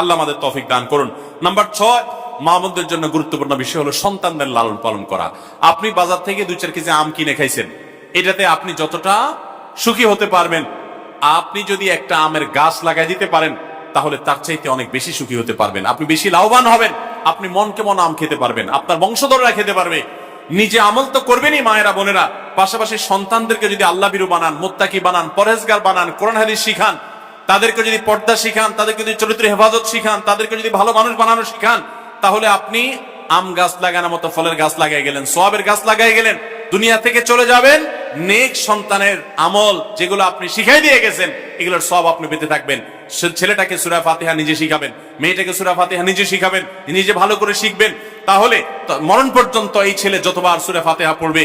আল্লাহ আমাদের তৌফিক দান করুন। নাম্বার ছয় মা বোনদের জন্য গুরুত্বপূর্ণ বিষয় হলো সন্তানদের লালন পালন করা। আপনি বাজার থেকে দুই চার কেজি আম কিনে খাইছেন, এটাতে আপনি যতটা সুখী হতে পারবেন, আপনি যদি একটা আমের গাছ লাগাই দিতে পারেন, তাহলে তার চাইতে অনেক বেশি সুখী হতে পারবেন। আপনি বেশি লাভবান হবেন, আপনি মন আম খেতে পারবেন, আপনার বংশধররা খেতে পারবে। নিজে আমল তো করবেনই মায়েরা, বোনেরা, পাশাপাশি সন্তানদেরকে যদি আল্লাহ বিরু বানান, মোত্তাকি বানান পরেজগার বানান, কোরআন হাদিস শিখান তাদেরকে যদি পর্দা শিখান, তাদেরকে যদি চরিত্র হেফাজত শিখান, তাদেরকে যদি ভালো মানুষ বানানো শিখান, তাহলে আপনি আম গাছ লাগানোর মতো ফলের গাছ লাগাই গেলেন, সোয়াবের গাছ লাগাই গেলেন, দুনিয়া থেকে চলে যাবেন, নেক সন্তানের আমল যেগুলো আপনি শিখাই দিয়ে গেছেন, এগুলোর সব আপনি পেতে থাকবেন। ছেলেটাকে সুরা ফাতিহা নিজে শিখাবেন, মেয়েটাকে সুরা ফাতিহা নিজে শিখাবেন, নিজে ভালো করে শিখবেন, তাহলে মরণ পর্যন্ত এই ছেলে যতবার সুরা ফাতিহা পড়বে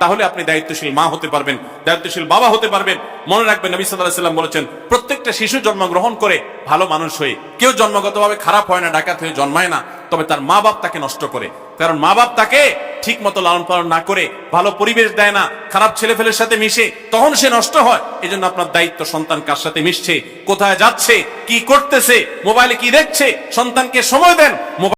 তাহলে আপনি দায়িত্বশীল মা হতে পারবেন, দায়িত্বশীল বাবা হতে পারবেন। মনে রাখবেন, নবী সাল্লাহ সাল্লাম বলেছেন, প্রত্যেকটা শিশু জন্মগ্রহণ করে ভালো মানুষ হয়ে, কেউ জন্মগতভাবে খারাপ হয় না, ডাকাত হয়ে জন্মায় না, তবে তার মা বাপ তাকে নষ্ট করে। কারণ মা বাপ তাকে ঠিক মতো লালন পালন না করে, ভালো পরিবেশ দেয় না, খারাপ ছেলে ফেলের সাথে মিশে, তখন সে নষ্ট হয়। এই জন্য আপনার দায়িত্ব সন্তান কার সাথে মিশছে, কোথায় যাচ্ছে, কি করতেছে, মোবাইলে কি দেখছে, সন্তানকে সময় দেন